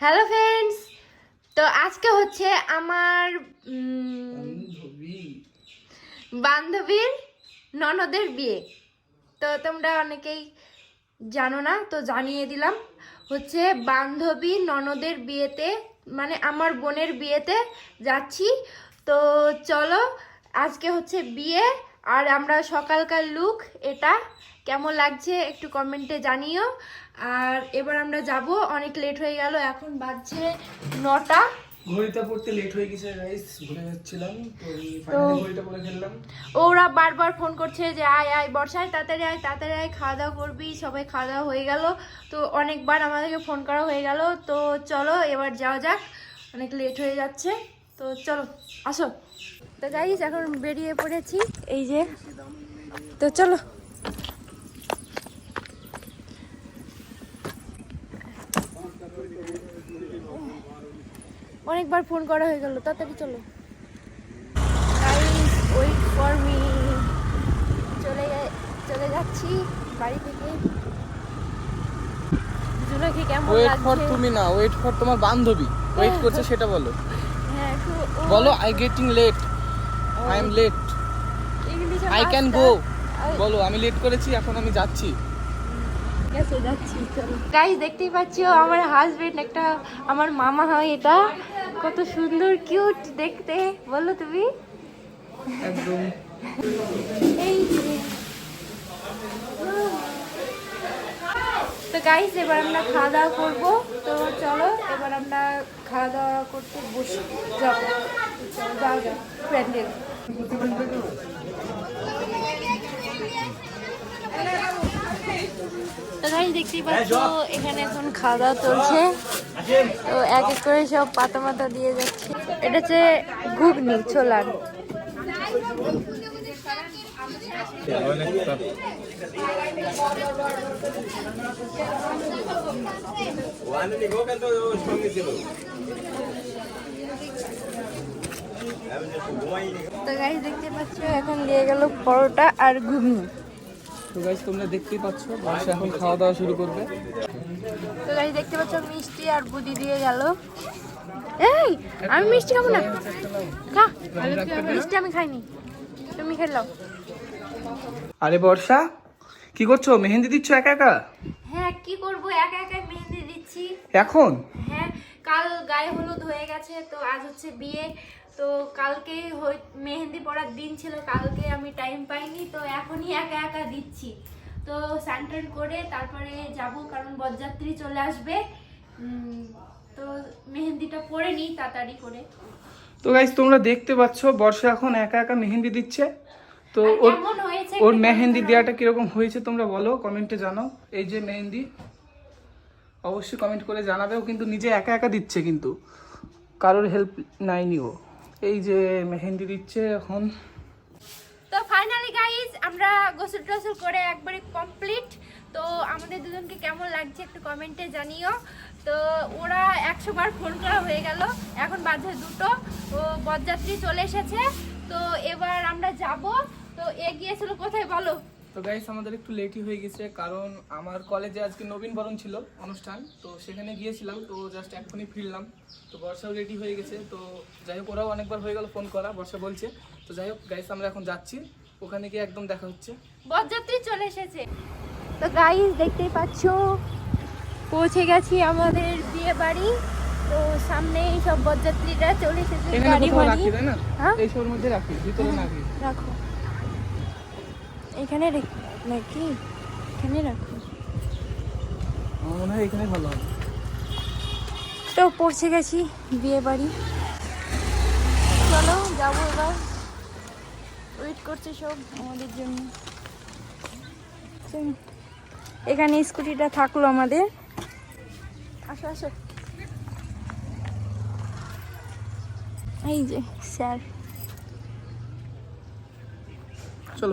Hello friends তো আজকে হচ্ছে আমার বান্ধবীর ননদের বিয়ে। তো তোমরা অনেকেই জানো না তো জানিয়ে দিলাম। হচ্ছে বান্ধবী ননদের বিয়েতে মানে আমার বোনের বিয়েতে যাচ্ছি। তো চলো আজকে হচ্ছে বিয়ে। আর আমরা সকালকার লুক এটা। কেমন লাগছে একটু কমেন্টে জানিও। আর এবার আমরা যাব অনেক লেট হয়ে গেল এখন বাজছে নটা। ঘড়িটা পড়তে লেট হয়ে গেছে গাইস ভুলে যাচ্ছিলাম তো ঘড়িটা পরে ফেললাম। ওরা বারবার ফোন করছে যে আয় আয় বর্ষায় তাড়াতাড়ি আয় তাড়াতাড়ি আয় খাওয়া দাওয়া করবি সবাই খাওয়া দাওয়া হয়ে গেল। তো অনেকবার আমাদেরকে ফোন করা হয়ে গেল। তো চলো এবার যাওয়া যাক অনেক লেট হয়ে যাচ্ছে। তো চলো আসো। তো গাইস এখন বেরিয়ে পড়েছি। এই যে তো চলো। অনেকবার ফোন করা হয়ে গেল তাড়াতাড়ি চলো। গাইস ওয়েট ফর মি চলে যাচ্ছি বাড়ি থেকে। জুনাকে কেমন ওয়েট ফর তুমি না ওয়েট ফর তোমার বান্ধবী। ওয়েট করছে সেটা বলো। হ্যাঁ বলো I getting late I am late I can go বলো আমি লেট করেছি এখন আমি যাচ্ছি। চলো। দেখতেই পাচ্ছি আমার হাজবেন্ড একটা আমার মামা হয় এটা। কত সুন্দর কিউট দেখতে। বলো তুমি। একদম। এই। তো গাইস এবার আমরা খাওয়া দাওয়া করব। তো চলো এবার আমরা খাওয়া দাওয়া করতে বসি। যাব তো চলো যাও যাও প্যান্ডেল তো গাইস দেখতেই পাচ্ছ এখানে এখন খাওয়া দাওয়া চলছে। তো এক এক করে সব পাতা মাতা দিয়ে যাচ্ছে। এটা হচ্ছে ঘুগনি ছোলার। তো গাইস দেখতে পাচ্ছ এখন দিয়ে গেল পরোটা আর ঘুগনি। তো গাইস তোমরা দেখতেই পাচ্ছ বর্ষা এখন খাওয়া দাওয়া শুরু করবে। তো গাইস দেখতে পাচ্ছ মিষ্টি আর বুদি দিয়ে গেল। এই আমি মিষ্টি খাব না। খা। মিষ্টি আমি খাইনি। তুমি খেলাও আরে বর্ষা কি করছ? মেহেন্দি দিচ্ছ একা একা? হ্যাঁ কি করব? একা একা মেহেন্দি দিচ্ছি। এখন? হ্যাঁ কাল গায়ে হলুদ হয়ে গেছে তো আজ হচ্ছে বিয়ে। তো কালকে মেহেন্দি পড়ার দিন ছিল কালকে আমি টাইম পাইনি তো এখনই একা একা দিচ্ছি। তো স্যান্টান করে তারপরে যাব কারণ বরযাত্রী চলে আসবে। তো মেহেন্দিটা পরে নিই তাড়াতাড়ি করে। তো গাইস তোমরা দেখতে পাচ্ছ বর্ষা এখন একা একা মেহেন্দি দিচ্ছে। তো ওর ওর মেহেন্দি দেওয়াটা কীরকম হয়েছে তোমরা বলো কমেন্টে জানাও। এই যে মেহেন্দি অবশ্যই কমেন্ট করে জানাবে ও কিন্তু নিজে একা একা দিচ্ছে কিন্তু। কারোর হেল্প নাইনি ও। এই যে মেহেন্দি দিচ্ছে এখন। তো ফাইনালি গাইজ আমরা গোসল টোসল করে একবারে কমপ্লিট তো আমাদের দুজনকে কেমন লাগছে একটু কমেন্টে জানিও। তো ওরা একশো বার ফোন করা হয়ে গেল। এখন বাজে দুটো। ও বরযাত্রী চলে এসেছে। তো এবার আমরা যাব তো এগিয়েছিল কোথায় বলো? তো গাইস আমাদের একটু লেটই হয়ে গেছে কারণ আমার কলেজে আজকে নবীন বরণ ছিল অনুষ্ঠান তো সেখানে গিয়েছিলাম তো জাস্ট এখনই ফিরলাম। তো বর্ষাও রেডি হয়ে গেছে তো যাই হোক ওরাও অনেকবার হয়ে গেল ফোন করা বর্ষা বলছে। তো যাই হোক গাইস আমরা এখন যাচ্ছি ওখানে গিয়ে একদম দেখা হচ্ছে। বরযাত্রী চলে এসেছে। তো গাইজ দেখতেই পাচ্ছ পৌঁছে গেছি আমাদের বিয়ে বাড়ি। তো সামনে সব বরযাত্রীরা চলে এসেছে এখানে গাড়ি কোথাও বাড়ি রাখি তাই না? হ্যাঁ? এই শোর মধ্যে রাখি ভিতরে না রাখি। রাখো। এখানে নাকি এখানে রাখো। আমার মনে হয় এখানে ভালো হবে। তো পৌঁছে গেছি বিয়ে বাড়ি। চলো যাব এবার। ওয়েট করছে সব আমাদের জন্য। এখানে স্কুটিটা থাকল আমাদের। আসো আসো। এই যে স্যার। চল।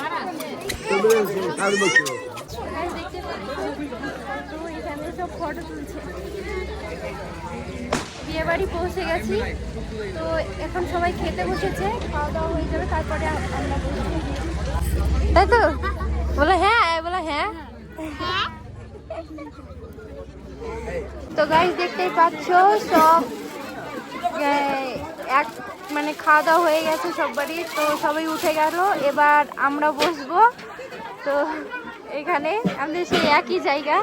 এখানে বিয়ে বাড়ি পৌঁছে গেছি। তো এখন সবাই খেতে বসেছে, খাওয়া দাওয়া হয়ে যাবে, তারপরে তাই তো? বলো হ্যাঁ বলো হ্যাঁ। তো গাইস দেখতেই পাচ্ছ, সব এক মানে খাওয়া দাওয়া হয়ে গেছে সববারই তো সবাই উঠে গেল এবার আমরা বসবো। তো এখানে আমাদের সেই একই জায়গা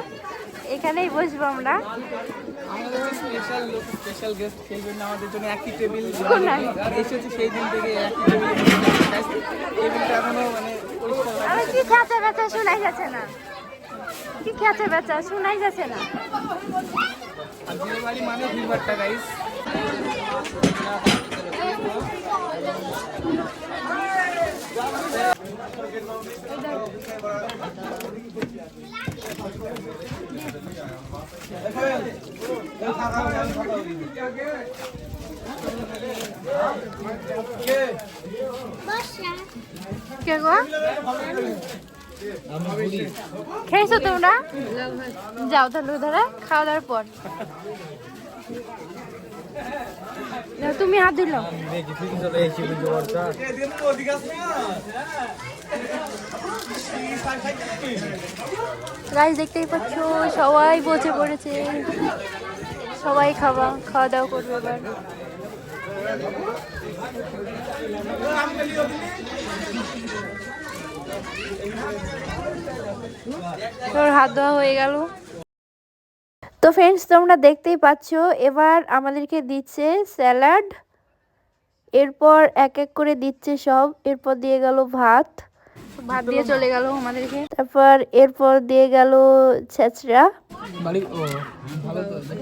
এখানেই বসবো আমরা। কি খেতে বেচা শোনাই যাচ্ছে না। কি খেতে বেচা শোনাই যাচ্ছে না। মানে খেয়েছো তোমরা? যাও তাহলে ধরে খাওয়া দাওয়ার পর। তুমি হাত দিল গাইজ দেখতেই পাচ্ছ সবাই বসে পড়েছে। সবাই খাওয়া খাওয়া দাওয়া করবে এবার। তোর হাত ধোয়া হয়ে গেল। তো ফ্রেন্ডস তোমরা দেখতেই পাচ্ছ এবার আমাদেরকে দিচ্ছে স্যালাড এরপর এক এক করে দিচ্ছে সব এরপর দিয়ে গেল ভাত ভাত দিয়ে চলে গেল আমাদেরকে। তারপর এরপর দিয়ে গেল ছেঁচড়া।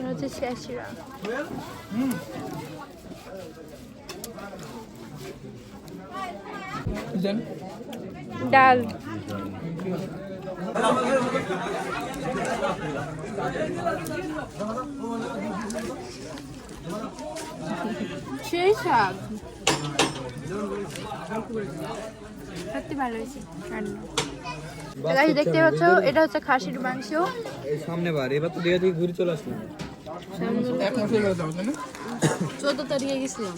হচ্ছে ছেঁচড়া। ডাল। সেই শাক। সত্যি ভালো হয়েছে গাছ দেখতে পাচ্ছ এটা হচ্ছে খাসির মাংস। সামনে বার এবার তো দীঘা থেকে ঘুরে চলে আসলাম। চোদ্দ তারিখে গেছিলাম।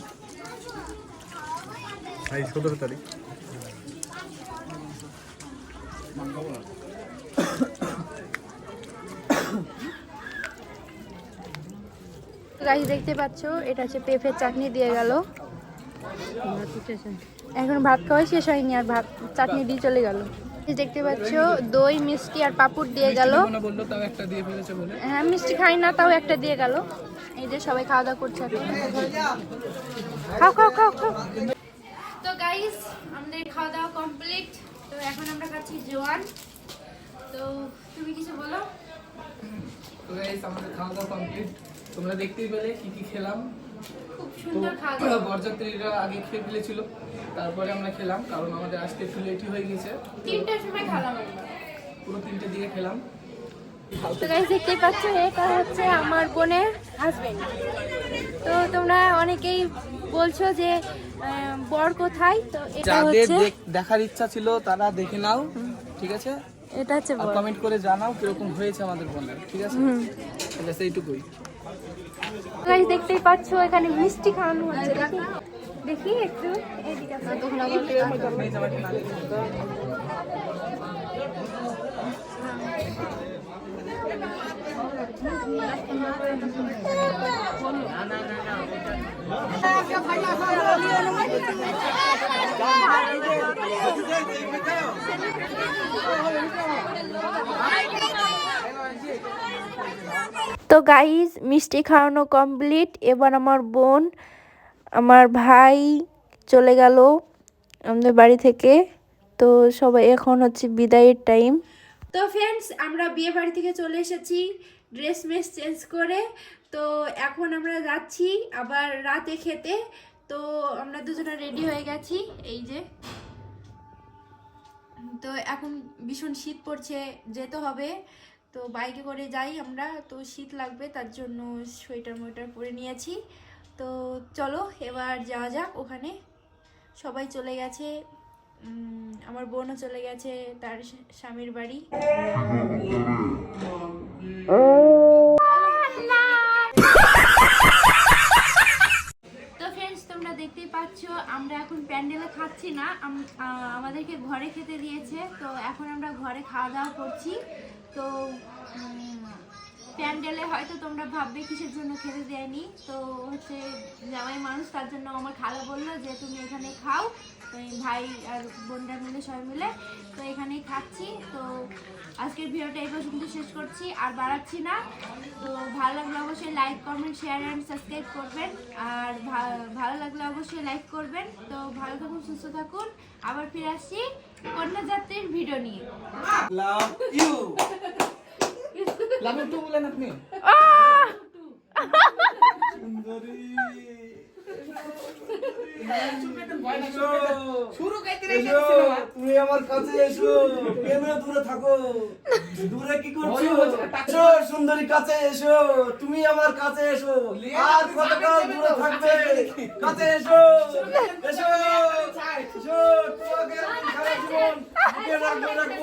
সতেরো তারিখ। গাছ দেখতে পাচ্ছ এটা হচ্ছে পেঁপের চাটনি দিয়ে গেল। এখন ভাত খাওয়াই শেষ হয়নি আর ভাত চাটনি দিয়ে চলে গেল। দেখতে পাচ্ছ দই মিষ্টি আর পাপড় দিয়ে গেল। হ্যাঁ মিষ্টি খাই না তাও একটা দিয়ে গেল। এই যে সবাই খাওয়া দাওয়া করছে। খাও খাও খাও খাও। তো গাইস আমাদের খাওয়া দাওয়া কমপ্লিট তো এখন আমরা খাচ্ছি জোয়ান। তো তুমি কিছু বলো? তো গাইস আমাদের খাওয়া দাওয়া কমপ্লিট তোমরা দেখতেই পেলে কি কি খেলাম। বরযাত্রীরা আগে খেয়ে ফেলেছিল তারপরে আমরা খেলাম কারণ আমাদের আজকে একটু লেটই হয়ে গেছে। তিনটার সময় খেলাম আমরা। পুরো তিনটে দিকে খেলাম। তো গাইস দেখতেই পাচ্ছ এটা হচ্ছে আমার বোনের হাজবেন্ড তো তোমরা অনেকেই বলছো যে বর কোথায়? তো এটা যাদের হচ্ছে দেখ- দেখার ইচ্ছা ছিল তারা দেখে নাও ঠিক আছে? এটা হচ্ছে কমেন্ট করে জানাও কীরকম হয়েছে আমাদের বোনের ঠিক আছে? তাহলে সেইটুকুই। গাইস দেখতেই পাচ্ছ এখানে মিষ্টি খাওয়ানো হচ্ছে দেখি দেখি একটু এদিকে। তো গাইজ মিষ্টি খাওয়ানো কমপ্লিট এবার আমার বোন, আমার ভাই চলে গেল আমাদের বাড়ি থেকে। তো সবাই এখন হচ্ছে বিদায়ের টাইম তো ফ্রেন্ডস আমরা বিয়ে বাড়ি থেকে চলে এসেছি ড্রেস মেস চেঞ্জ করে। তো এখন আমরা যাচ্ছি আবার রাতে খেতে। তো আমরা দুজনে রেডি হয়ে গেছি, এই যে। তো এখন ভীষণ শীত পড়ছে, যেতে হবে। তো বাইকে করে যাই আমরা। তো শীত লাগবে, তার জন্য সোয়েটার মোয়েটার পরে নিয়েছি। তো চলো, এবার যাওয়া যাক ওখানে। সবাই চলে গেছে। আমার বোনও চলে গেছে, তার স্বামীর বাড়ি তো ফ্রেন্ডস তোমরা দেখতেই পাচ্ছ, আমরা এখন প্যান্ডেলে খাচ্ছি না আমাদেরকে ঘরে খেতে দিয়েছে, তো এখন আমরা ঘরে খাওয়া দাওয়া করছি। তো প্যান্ডেলে হয়তো তোমরা ভাববে কিসের জন্য খেতে দেয়নি। তো হচ্ছে, জামাই মানুষ তার জন্য আমার খালা বলল যে, তুমি এখানে খাও। তো ভাই আর বোনরা মিলে সবাই মিলে, তো এখানেই খাচ্ছি। তো আজকের ভিডিওটা এই পর্যন্ত শেষ করছি আর বাড়াচ্ছি না। তো ভালো লাগলে অবশ্যই like comment share and subscribe করবেন। আর ভা- ভালো লাগলে অবশ্যই লাইক করবেন। তো ভালো থাকুন সুস্থ থাকুন। আবার ফিরে আসছি কন্যা যাত্রীর ভিডিও নিয়ে। Love you love you too বলেন আপনি? শুরু এসো, তুমি আমার কাছে এসো। কেন দূরে থাকো। দূরে কি করছ? এসো সুন্দরী কাছে এসো। তুমি আমার কাছে এসো। আর কতকাল দূরে থাকবে? কাছে এসো। এসো। এসো তোমাকে সারা জীবন রাখব রাখব।